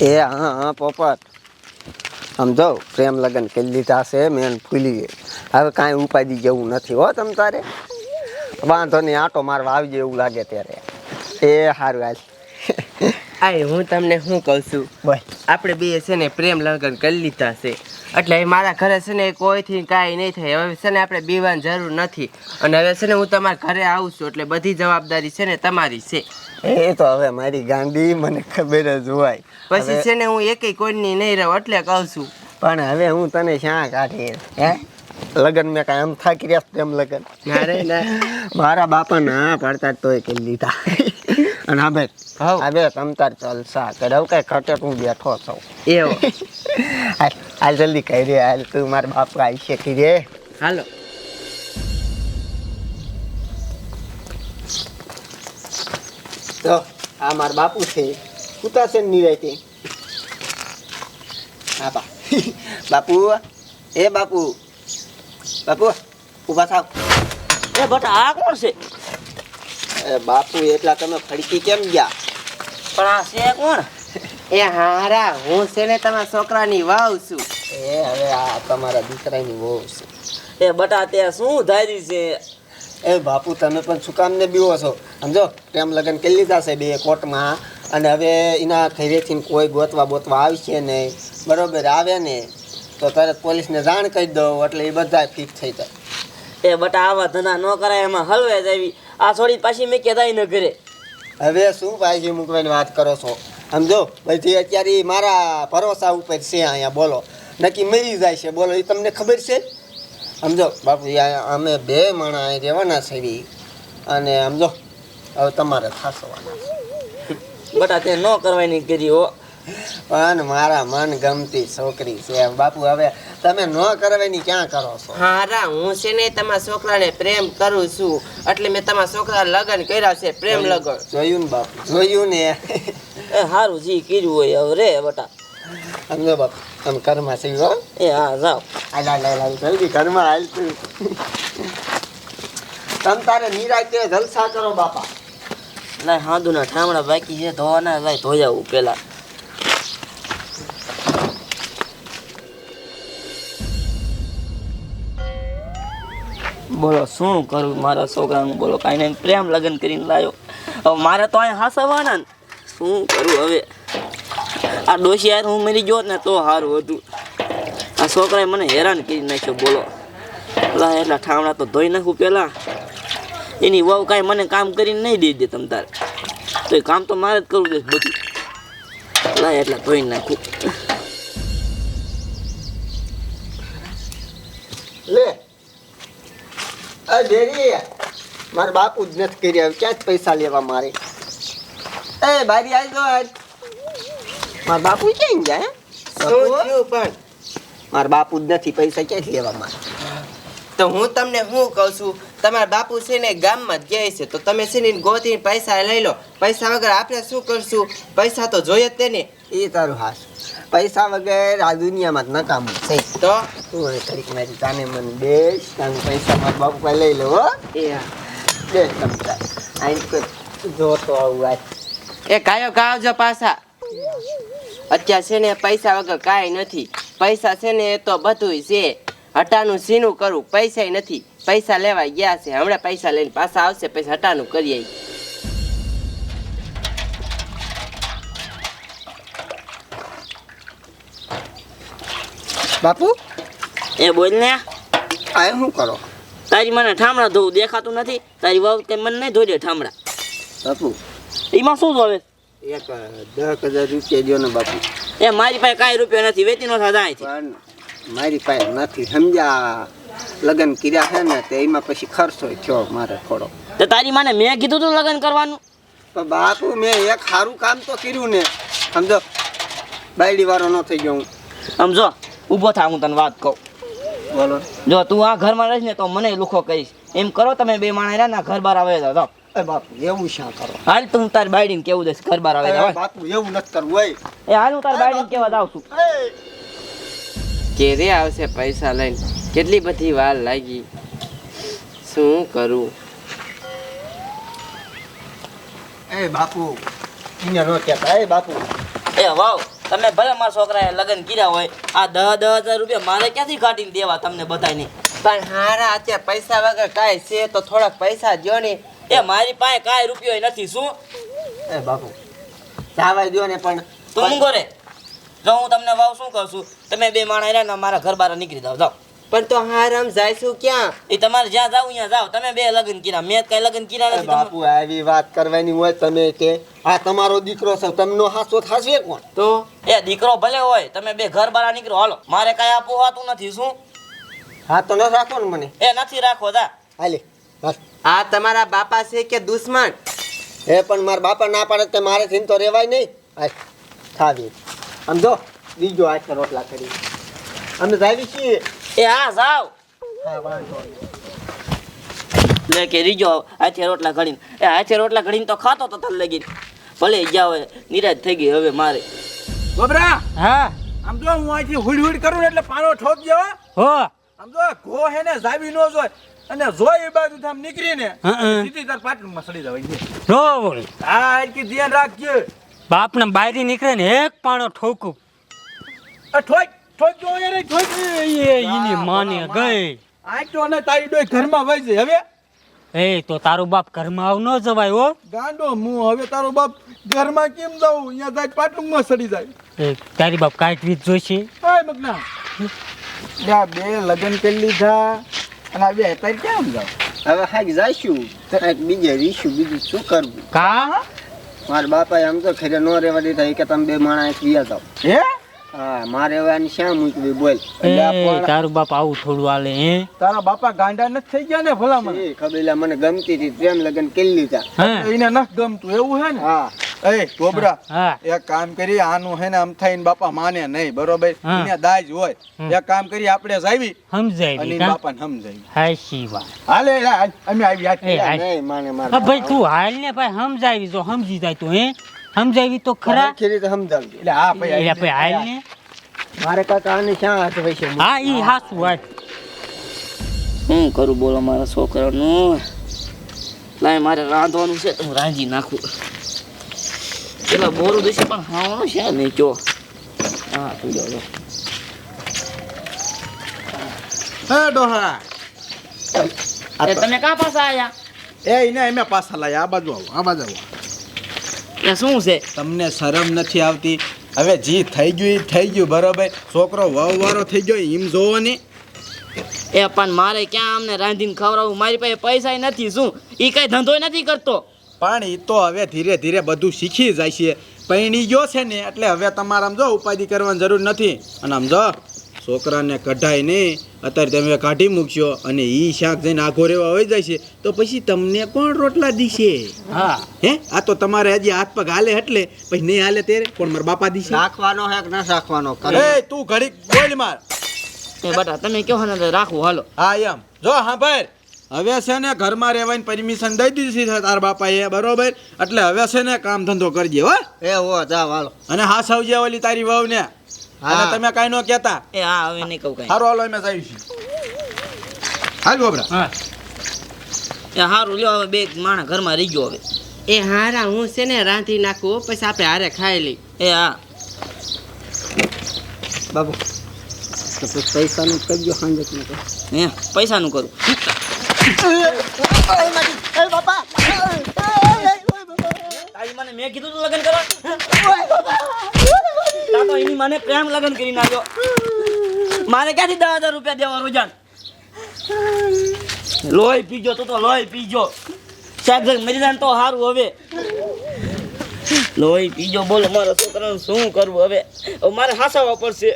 એ, હા હા, પોપટ. સમજો પ્રેમ લગ્ન કરી લીધા છે મેન ફૂલી ગઈ. હવે કાંઈ ઉપાધિ જેવું નથી હો તમ તારે. વાંધો નહીં, આટો મારવા આવજે એવું લાગે ત્યારે. એ સારું, હાલ. આય હું તમને શું કહું છું? આપણે બે છે ને પ્રેમ લગ્ન કરી લીધા છે. એટલે એ મારા ઘરે છે ને કોઈથી કાંઈ નહીં થાય. હવે છે ને આપણે બીવાની જરૂર નથી. અને હવે છે ને હું તમારા ઘરે આવું છું એટલે બધી જવાબદારી છે ને તમારી છે. એ તો હવે મારી ગાંડી મને ખબર જ હોય. પછી છે ને હું એકેય કોઈની નહીં રહું એટલે કહું છું. પણ હવે હું તને શા કાઢી હે? લગ્ન મેં કાંઈ આમ થાકી રહ્યા પ્રેમ લગ્ન? મારા બાપા ના પાડતા તોય કરી લીધા. અને હવે હઉ. હવે. તમ તાર ચાલસા કરે. હવે કઈ ખટે હું બેઠો છું. એવો. હાલ જલ્દી કહી રે હાલ તું મારા બાપ આવી છે કી રે હાલો. તો આ મારા બાપુ છે. કુતા છે નિરાયતી? હા બા. બાપુ એ બાપુ. બાપુ ઊભા થાવ. એ બટા આ કોણ છે? એ બાપુ એટલા તમે ફડકી કેમ ગયા? પણ આ છે કોણ? એ હારા હું છે ને તમારા છોકરાની વાવ છું. એ હવે આ તમારા દીકરાની વાવ છે. એ બટા તે શું ધારી છે? એ બાપુ તમે પણ શું કામ ને બીવો છો? સમજો પ્રેમ લગ્ન કરી લીધા છે બે કોર્ટમાં. અને હવે એના ઘરેથી કોઈ ગોતવા બોતવા આવશે નહીં. બરોબર આવે ને? તો તરત પોલીસને જાણ કરી દો એટલે એ બધા ફિક્સ થઈ જાય. એ બટા આવા ધંધા ન કરાય એમાં હલવે જ આવી. આ છોડી પાછી મેં કહેતા ન ઘરે. હવે શું પાછી મૂકવાની વાત કરો છો? સમજો? બધી અત્યારે મારા ભરોસા ઉપર છે અહીંયા બોલો. નક્કી મરી જાય છે બોલો. એ તમને ખબર છે? સમજો? બાપુ અમે બે માણા અહીં રહેવાના છે અને સમજો? હવે તમારે થાસવાના બટા તે ન કરવાની કરી હો. પણ મારા મન ગમતી છોકરી છે. બાપુ હવે તમે ન કરવાની ક્યાં કરો છો? હારા હું છે ને તમારા છોકરાને પ્રેમ કરું છું. એટલે મેં તમારા છોકરા લગ્ન કર્યા છે પ્રેમ લગ્ન. જોયું ને બાપુ જોયું ને. એ સારું જી કર્યું હોય હવે રે બટા. સમજો બાપુ તમે ઘરમાં છે હો? એ હા જાઓ. આલા હાલ જલ્દી ઘરમાં હાલ તું. તમ તારે નિરાતે જલસા કરો બાપા. લાય હાંદુના ઠામડા બાકી છે ધોવાના લાય ધોયા પેલા. બોલો, શું કરું? મારા છોકરાનું બોલો, કાંઈ નહીં, પ્રેમ લગ્ન કરીને લાવ્યો હવે મારે તો અહીંયા હસાવાના ને. શું કરું હવે? આ ડોશી યાર હું મરી ગયો ને તો સારું હતું. આ છોકરાએ મને હેરાન કરી નાખ્યો, બોલો. લા એટલા ઠામડા તો ધોઈ નાખું પહેલાં એની વહુ કાંઈ મને કામ કરીને નહીં દઈ દે તમ તારે. તો એ કામ તો મારે જ કરવું જોઈએ બધું. લા એટલા ધોઈ નાખું. લે. ડેરી. મારા બાપુ જ નથી કર્યા ક્યાં જ પૈસા લેવા મારે? એ બારી આવી જો મારા બાપુ ક્યાં ગયા હે? પણ? મારા બાપુ જ નથી પૈસા ક્યાંથી લેવા મારે? તો હું તમને શું કહું છું? તમારા બાપુ છે ને ગામમાં જ ગયા છે. તો તમે છે ને ગોતી પૈસા લઈ લો. પૈસા વગર આપણે શું કરશું? પૈસા તો જોઈએ જ તેને એ તારું હાસ. પૈસા વગર આ દુનિયામાં જ કામ છે તો તું ઘડીક મારી તાને મને બેસ તાને પૈસા મારા બાપુ પાસે લઈ લો હો. એ. બેસ તમતા તો કોઈ જોતો આવું આજ એ કાયો ગાવજો પાછા. અત્યારે છે ને પૈસા વગર કાંઈ નથી. પૈસા છે ને એ તો બધુંય છે. હટાનું સીનું કરવું પૈસા નથી. પૈસા લેવા ગયા છે. હમણાં પૈસા લઈને પાછા આવશે પૈસા હટાનું કરીએ. બાપુ? એ બોલ ને. આ શું કરો? તારી મને ઠામડા ધોવું દેખાતું નથી. તારી વાવ કે મને નહીં ધોઈ દે ઠામડા બાપુ. એમાં શું ધોવે? એક દસ હજાર રૂપિયા દો ને બાપુ. એ મારી પાસે કાંઈ રૂપિયા નથી વેચી નો થતા પણ મારી પાસે નથી. સમજ્યા? લગ્ન કર્યા છે ને તે એમાં પછી ખર્ચો થયો મારે થોડો. તો તારી માને મેં કીધું તું લગ્ન કરવાનું? પણ બાપુ મેં એક સારું કામ તો કર્યું ને. સમજો? બાયડી વાળો ન થઈ ગયો હું. આમ જો ઊભો થા હું તને વાત કહું. બોલો. જો તું આ ઘરમાં રહીશ ને તો મને લુખો કહીશ. એમ કરો તમે બે માણસ રહ્યા ના ઘર બહાર આવે તો એ બાપુ એવું શા કરો? હાલ તું તારી બાયડીને કેવું દઈશ ઘર બહાર આવે તો બાપુ એવું નથી કરવું હોય એ હાલ હું તારી બાયડીને કેવા જાઉં છું. ક્યારે આવશે પૈસા લઈને? કેટલી બધી વાર લાગી? શું કરું? એ બાપુ એને નો કહેતા એ બાપુ. એ વાવ. તમે ભલે મારા છોકરાએ લગ્ન કર્યા હોય આ દસ દસ હજાર રૂપિયા મારે ક્યાંથી કાઢીને દેવા તમને બધાને પણ હારા અત્યારે પૈસા વગર કાંઈ છે તો થોડાક પૈસા દ્યો ને. એ મારી પાસે કાંઈ રૂપિયો નથી શું? એ બાપુ જાવા દ્યો ને પણ. તું મૂંગો રે જો હું તમને વાવ શું કરશું તમે બે માણા રહ્યા મારા ઘર બહાર નીકળી જાઓ જાઓ. પણ તો હારામ જાયશું ક્યાં? એ તમારે જ્યાં જાવ ત્યાં જાઓ. તમે બે લગ્ન કર્યા. મેં કઈ લગ્ન કર્યા નથી. બાપુ આવી વાત કરવાની હોય તમે કે આ તમારો દીકરો છે તમનો હાસો થાશે કોણ? તો? એ દીકરો ભલે હોય તમે બે ઘર બહાર નીકળો. હાલો મારે કઈ આપવું હોતું નથી શું? હા તો ન રાખો ને મને. એ નથી રાખો જા. હાલે બસ આ તમારા બાપા છે કે દુશ્મન? એ પણ મારા બાપા ના પાડે તે મારે થઈને તો રેવાય નહીં. હાલ ખાવી. સમજો બીજો આટલા રોટલા કરી અમે જાવી છીએ. એ હા જાવ. લે કે રીજો હાથે રોટલા ઘડીને. એ હાથે રોટલા ઘડીને તો ખાતો તો તલ લગી ભલે ગયા હોય નિરાશ થઈ ગઈ હવે મારે. ગોબરા! હા. આમ જો હું અહીંથી હુડ હુડ કરું એટલે પાનો ઠોક જેવા હો. આમ જો ઘો હે ને જાવી નો જોય. અને જોઈ એ બાજુ આમ નીકળીને. સીધી તાર સડી જવાય ધ્યાન રાખજે. બાપને બાયરી નીકળે ને એક પાણો ઠોક. ઠોક. જો માને ગઈ. આ તો ને તારી ડોય ઘરમાં હવે? એ તો તારો બાપ ઘરમાં આવ ન જવાય હો. ગાંડો હું હવે તારો બાપ ઘરમાં કેમ જાઉં? અહીંયા જાય પાટણમાં સડી જાય. એ તારી બાપ કાંઈક રીત જોઈશે હાય મગના. યા બે લગ્ન કરી લીધા. અને આ બે અત્યારે કેમ જાવ હવે હાક જાઈશું કાંઈક બીજે રીશું બીજું શું કરવું? કા? મારા બાપાએ આમ તો ખેરે ન રહેવા દીધા કે તમે બે માણસ વિયા જાવ હે? હા મારે હવે આની શ્યાં મૂકવી બોલ? તારું બાપ આવું થોડું હાલે હે? તારા બાપા ગાંડા નથી થઈ ગયા ને ભલા મને? એ ખબેલા મને ગમતી હતી. પ્રેમ લગન કરી લીધા. એને ન ગમતું એવું હે ને? હા. એ ટોબરા એક કામ કરી આનું હે ને આમ થઈને બાપા માને નહીં બરોબર? હા. એને દાજ હોય. એક કામ કરી આપણે જાવી અને બાપાને સમજાવી હાય શી હાલે હાલે, અમે આવી હાથ નહીં માને મારા ભાઈ તું હાલ ને ભાઈ સમજાવી જો સમજી જાય તું હે? સમજાવી તો ખરા. ખરી રીતે સમજાવજો. એટલે હા ભાઈ એટલે ભાઈ હાલ ને મારે કાકા આને શ્યાં હાથ હોય છે? હા ઈ હાસું વાત શું કરું બોલો મારા છોકરાનું? લાય મારે રાંધવાનું છે. તો હું રાંધી નાખું. પેલા બોરું દેશે પણ ખાવાનું છે નહીં જો. હા તું જો હે ડોહા. તમે કાં પાછા આયા? એ એને અમે પાછા લાયા. આ બાજુ આવો આ બાજુ આવો. એ શું છે? તમને શરમ નથી આવતી? હવે જી થઈ ગયું એ થઈ ગયું બરોબર. છોકરો વહવારો થઈ ગયો એમ જોવો ને. એ પણ મારે ક્યાં અમને રાંધીને ખવડાવવું મારી પાસે પૈસા નથી શું? એ કઈ ધંધો નથી કરતો. પણ એ તો હવે ધીરે ધીરે બધું શીખી જાય છે. પૈણી ગયો છે ને એટલે હવે તમારે આમ જો ઉપાધિ કરવાની જરૂર નથી. અને આમ જો છોકરાને કઢાય નહીં અત્યારે તમે કાઢી મૂકશો અને એ શાક જઈને આઘો રેવા હોય જાય છે. તો પછી તમને કોણ રોટલા દીશે? હા. હે? આ તો તમારે હજી હાથ પગ હાલે એટલે પછી નહીં હાલે ત્યારે કોણ મારા બાપા દીશે? રાખવાનો હે કે ના રાખવાનો? એ તું ઘડીક બોલ માર. એ બટા તમે કહો ને રાખો રાખવું હાલો. હા એમ. જો હા ભાઈ હવે છે ને ઘરમાં રહેવાની પરમિશન દઈ દીધી છે તાર બાપાએ બરોબર? એટલે હવે છે ને કામ ધંધો કરજે હો. એ હો જા હાલો. અને હા સાવજે ઓલી તારી વહુ ને અને હા. તમે કાંઈ ન કહેતા એ હા હવે નહીં કહું કઈ સારું હાલો અમે જઈશું હાલ ગોબરા હા એ સારું લ્યો હવે બે માણસ ઘરમાં રહી ગયો હવે એ હારા હું છે ને રાંધી નાખું પછી આપણે હારે ખાઈ લઈ એ હા બાબુ પૈસાનું કરજો સાંજે તમે તો. હે પૈસાનું કરું મને મેં કીધું લગ્ન કરવા તા એની મને પ્રેમ લગ્ન કરી નાખ્યો. મારે ક્યાંથી દસ હજાર રૂપિયા દેવા, રોજાન? લોહી પીજો તો તો લોહી પીજો. સાહેબ મરી જાય તો સારું હવે. લોહી પીજો બોલો, મારો છોકરાનું શું કરવું હવે મારે હાસાવા પડશે.